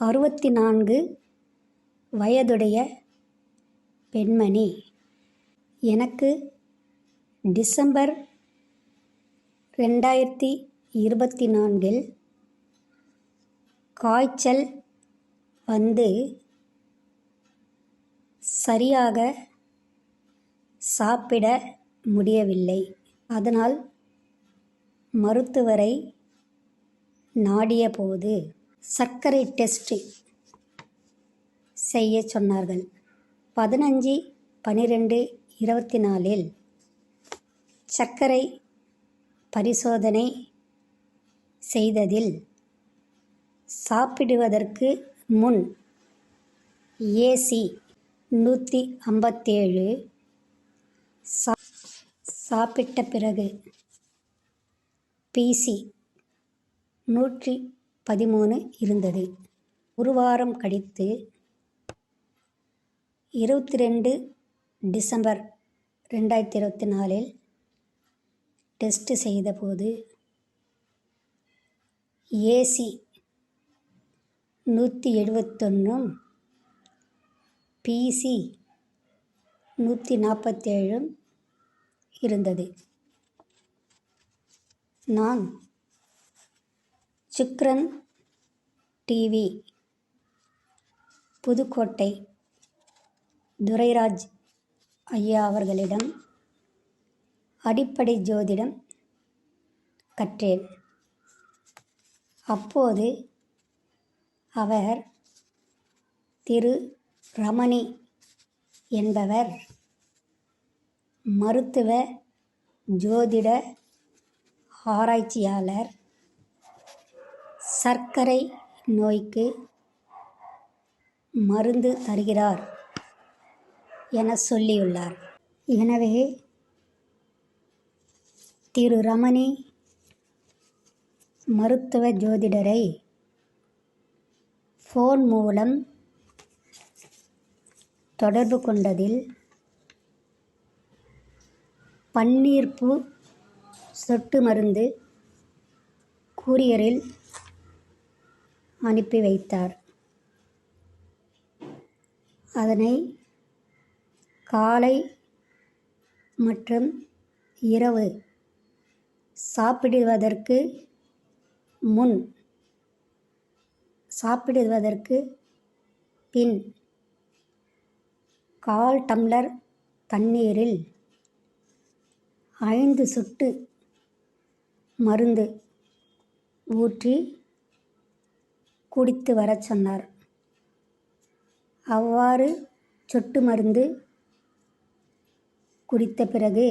அறுபத்தி நான்கு வயதுடைய பெண்மணி எனக்கு டிசம்பர் ரெண்டாயிரத்தி இருபத்தி நான்கில் காய்ச்சல் வந்து சரியாக சாப்பிட முடியவில்லை. அதனால் மருத்துவரை நாடியபோது சர்க்கரை டெஸ்ட் செய்ய சொன்னார்கள். பதினஞ்சு பன்னிரெண்டு இருபத்தி நாலில் சர்க்கரை பரிசோதனை செய்ததில் சாப்பிடுவதற்கு முன் ஏசி நூற்றி ஐம்பத்தேழு சா சாப்பிட்ட பிறகு பிசி நூற்றி பதிமூணு இருந்தது. ஒரு வாரம் கழித்து இருபத்தி ரெண்டு டிசம்பர் ரெண்டாயிரத்தி இருபத்தி நாலில் டெஸ்ட்டு செய்தபோது ஏசி நூற்றி எழுபத்தொன்றும் பிசி நூற்றி நாற்பத்தேழும் இருந்தது. நான் சுக்ரன் டிவி புதுக்கோட்டை துரைராஜ் ஐயா அவர்களிடம் அடிப்படை ஜோதிடம் கற்றேன். அப்போது அவர் திரு ரமணி என்பவர் மருத்துவ ஜோதிட ஆராய்ச்சியாளர் சர்க்கரை நோய்க்கு மருந்து தருகிறார் என சொல்லியுள்ளார். எனவே திரு ரமணி மருத்துவ ஜோதிடரை ஃபோன் மூலம் தொடர்பு கொண்டதில் பன்னீர்பூ சொட்டு மருந்து கூரியரில் அனுப்பி வைத்தார். அதனை காலை மற்றும் இரவு சாப்பிடுவதற்கு முன் சாப்பிடுவதற்கு பின் கால் டம்ளர் தண்ணீரில் ஐந்து சுட்டு மருந்து ஊற்றி குடித்து வரச் சொன்னார். அவ்வாறு சொட்டு மருந்து குடித்த பிறகு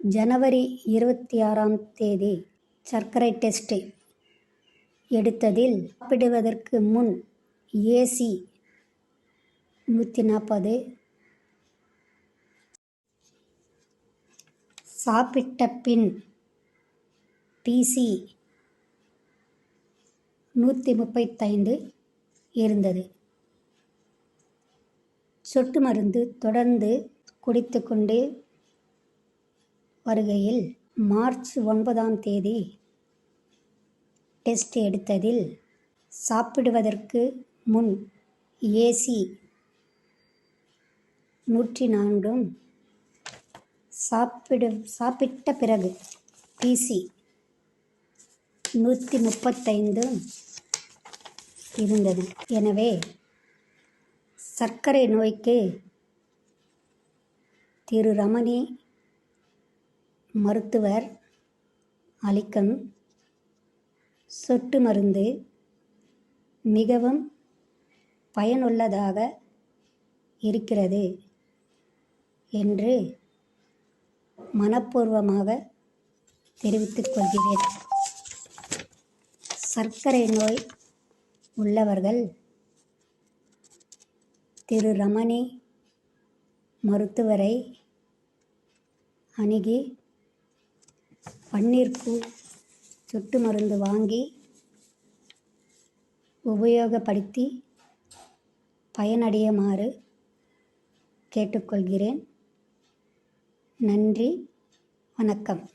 ஜனவரி இருபத்தி ஆறாம் தேதி சர்க்கரை டெஸ்ட்டை எடுத்ததில் சாப்பிடுவதற்கு முன் ஏசி நூற்றி நாற்பது சாப்பிட்ட பின் பிசி நூற்றி முப்பத்தைந்து இருந்தது. சொட்டு மருந்து தொடர்ந்து குடித்து கொண்டே வருகையில் மார்ச் ஒன்பதாம் தேதி டெஸ்ட் எடுத்ததில் சாப்பிடுவதற்கு முன் ஏசி நூற்றி நான்கும் சாப்பிடு சாப்பிட்ட பிறகு பிசி நூற்றி முப்பத்தைந்தும் இருந்தது. எனவே சர்க்கரை நோய்க்கு திரு ரமணி மருத்துவர் அளிக்கும் சொட்டு மருந்து மிகவும் பயனுள்ளதாக இருக்கிறது என்று மனப்பூர்வமாக தெரிவித்துக் கொள்கிறேன். சர்க்கரை நோய் உள்ளவர்கள் திரு ரமணி மருத்துவரை அணுகி பன்னீர்பூ சொட்டு மருந்து வாங்கி உபயோகப்படுத்தி பயனடையுமாறு கேட்டுக்கொள்கிறேன். நன்றி. வணக்கம்.